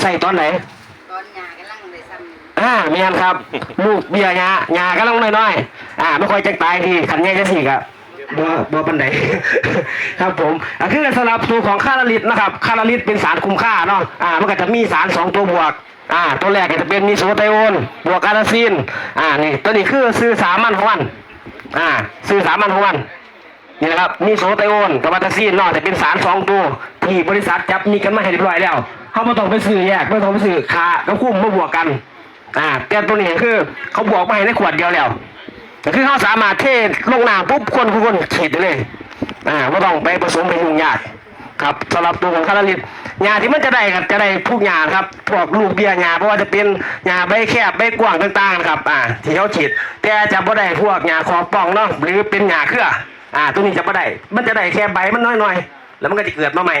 ใส่ตอนไหนตอนหยากำลังเลยซ้ำอ่าเมียนครับ ลูกเบี้ยหญ้าหญ้าก็ลงน้อยๆอ่าไม่ค่อยจะตายทีขันใหญ่จะสิกะบ่บ่ปันใดครับผมอะคือสำหรับตัวของคาราลิตนะครับคาราลิตเป็นสารคุ้มค่าเนาะอ่ามันก็จะมีสารสองตัวบวกอ่าตัวแรกก็จะเป็นมีโซไตโอนบวกอาราซินอ่านี่ตัวนี้คือซื้อสามัญของมันอ่าซื้อสามัญของมันนี่นะครับมีโซไตโอนกับวัตซีนเนาะแต่เป็นสารสองตัวที่บริษัทจับมีกันมาให้เรียบร้อยแล้ว เขาไม่ต้องไปซื้อแยกไม่ต้องไปซื้อคาแล้วคุ้มมาบวกกัน อ่าแต่ตัวนี้คือ เขาบวกมาให้ในขวดเดียวแล้วก็คือเขาสามารถเทลงน้ำปุ๊บคนทุกคนฉีดได้เลย อ่าไม่ต้องไปผสมไปยุ่งยากครับสำหรับตัวของคาราลิตยาที่มันจะได้ครับจะได้พวกยาครับพวกลูกเบี้ยยาเพราะว่าจะเป็นยาใบแคบใบกว้างต่างๆครับอ่าที่เขาฉีดแต่จะไม่ได้พวกยาคอป่องเนาะหรือเป็นยาเครืออ่าตัวนี้จะไม่ได้ มันจะได้แค่ใบมันน้อยๆ แล้วมันก็จะเกิดมาใหม่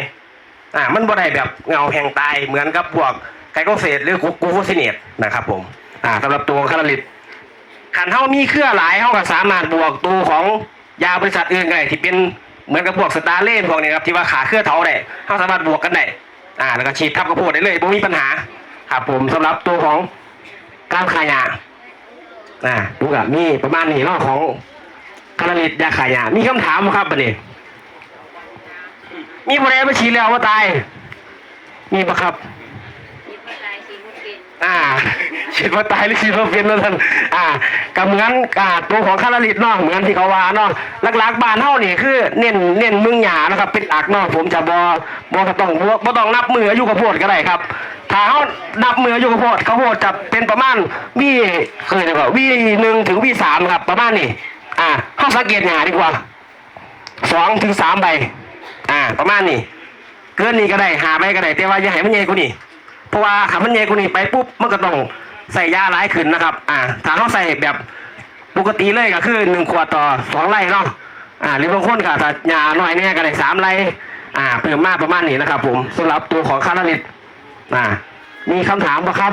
อ่ามันบ่ได้แบบเงาแห่งตายเหมือนกับพวกไกลโคเฟตหรือกูโฟซิเนตนะครับผมอ่าสำหรับตัวคาราลิตขันเท่ามีเครือหลายเท่ากับสามารถบวกตัวของยาบริษัทอื่นก็ได้ที่เป็นเหมือนกับพวกสตาร์เล่นพวกนี้ครับที่ว่าขาเครือเถาได้เขาสามารถบวกกันได้อ่าแล้วก็ฉีดทับกระโพดได้เลยไม่มีปัญหาครับผมสำหรับตัวของการขายาอ่าดูกับมีประมาณนี้เนาะของคาราลิตยาขายามีคำถามครับประเด็น มีผู้ใดมาฉีดแล้วว่าตาย มีปะครับมีผู้ชายชีวิตเป็นอ่าฉีดว่าตายหรือฉีดว่าเป็นนั่นท่านอ่าก็เหมือนอ่าตัวของคาราลิตเนาะเหมือนที่เขาว่าเนาะหลักๆบ้านเฮานี่คือ เน้นเน้นมึงหยานะครับ เป็นหลักเนาะผมจะบอบก็ต้องบ่บ่ต้องนับมืออายุกระโพดก็ได้ครับถ้าเฮานับมืออายุกระโพดกระโพดจะเป็นประมาณวีเคยเรียกว่าวีหนึ่งถึงวีสามครับประมาณนี้อ่าเฮาสังเกตหยาดีกว่าสองถึงสามใบ อ่า ประมาณนี้ เกินนี้ก็ได้หาใบก็ได้แต่ว่าอย่าให้มันใหญ่กว่านี้ เพราะว่าขามันใหญ่กว่านี้ไปปุ๊บมันก็ต้องใส่ยาหลายขึ้นนะครับ อ่า ถ้าเขาใส่แบบปกติเลยก็คือหนึ่งขวดต่อสองไร่เนาะ อ่า หรือบางคนค่ะถ้ายาหน่อยเนี่ยก็ได้สามไร่อ่า เพิ่มมากประมาณนี้นะครับ ผมสำหรับตัวของคาราลิตอ่า มีคำถามปะครับ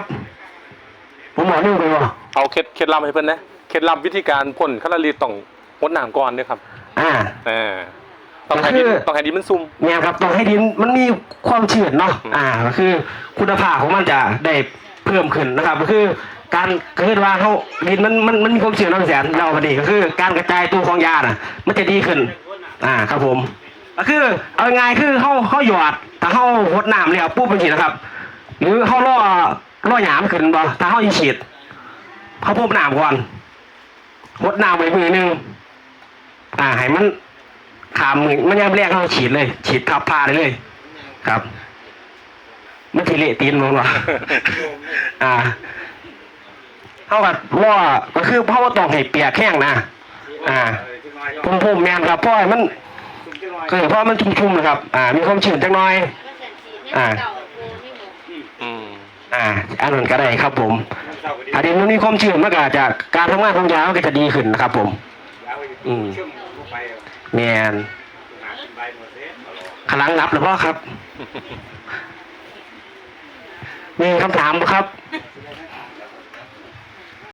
ผมบอกนิ่งไปวะเอาเคล็ดเคล็ดลับให้เพิ่นนะ เคล็ดลับวิธีการพ่นคาราลีต้องพ่นน้ำก่อนด้วยครับ อ่าเออ ต้องให้ดินก็คือต้องให้ดินมันซุ่มเนี่ยครับต้องให้ดินมันมีความชื้นเนาะอ่าก็คือ คุณภาพของมันจะได้เพิ่มขึ้นนะครับ ก็คือการก็คือว่าเขาดินมันมันมันมีความชื้นน้ำแสนเราพอดีก็คือ การกระจายตัวของยาน่ะ มันจะดีขึ้น อ่าครับผม ก็คือ เอาง่ายๆคือเขาเขาหยอดถ้าเขาหดน้ำแล้วปุ๊บเป็นสินะครับ หรือเขาล่อล่อหยามขึ้นบ่ถ้าเขายิงฉีดเขาพ่นน้ำก่อนหดน้ำไว้มือหนึงอ่าให้มัน ขามมือมันยังแรกเขาฉีดเลย ฉีดทับผ้าได้เลย ครับ มันทีเละตีนมันวะอ่าเท่ากับว่าก็คือเพราะว่าต้องให้เปียกแห้งนะอ่าพุ่มพุ่มๆแมนครับเพราะว่ามันคือเพราะมันชุ่มๆนะครับ อ่า มีความชื้นจักหน่อย อ่าเก่าโกนี่หมดอืมอ่าอันนั้นก็ได้ครับผมอันนี้มันมีความชื้นมันก็จะการทำงานของยามันก็จะดีขึ้นนะครับผม อืม แมนขลังรับหรือเปล่าครับ มีคำถามไหมครับ